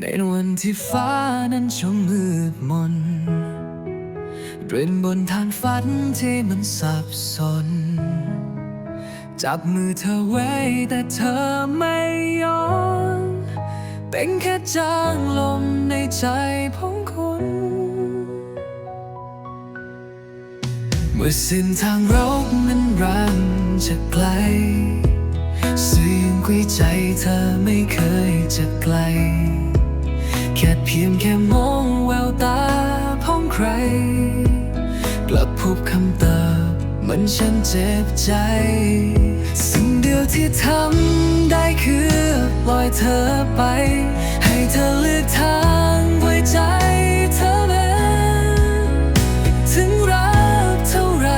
ในวันที่ฟ้านั้นช่างมืดมนเดินบนทางฝันที่มันสับสน จับมือเธอไว้แต่เธอไม่ยอมเป็นแค่จางลมในใจของคุณเมื่อสิ้นทางรกนั้นรันจะไกลเสียงกุยใจเธอไม่เคยจะไกล ค่เพียงแค่มองแววตาพ้องใคร กลับพบคำตอบมันฉันเจ็บใจ สิ่งเดียวที่ทำได้คือปล่อยเธอไป ให้เธอเลือกทางไว้ใจเธอเองถึงรักเท่าไร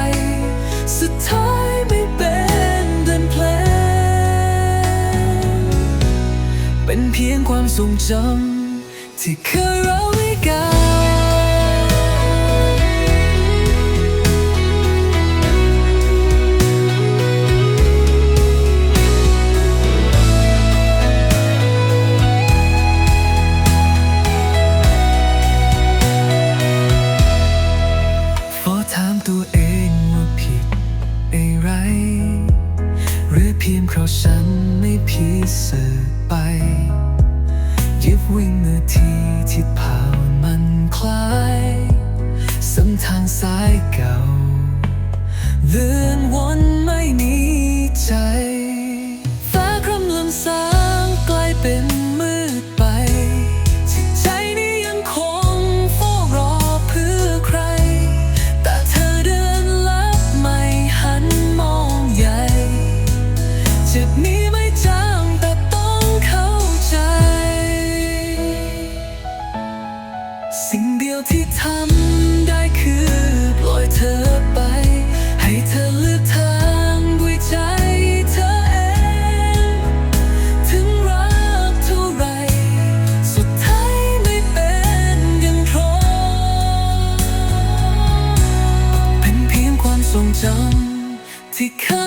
สุดท้ายไม่เป็นดังเพลงเป็นเพียงความทรงจำ ที่เคยเราด้วยกันพอถามตัวเองว่าผิดอะไร หรือเพียงเพราะฉันไม่พิสูจน์ไปยิบวิ่ง ทีที่ผ่านมันคล้ายสัมทางสายเก่าเลื่อนวน สิ่งเดียวที่ทำได้คือปล่อยเธอไป ให้เธอเลือกทางด้วยใจเธอเอง ถึงรักเท่าไร สุดท้ายไม่เป็นยังพรเป็นเพียงความทรงจำที่เคย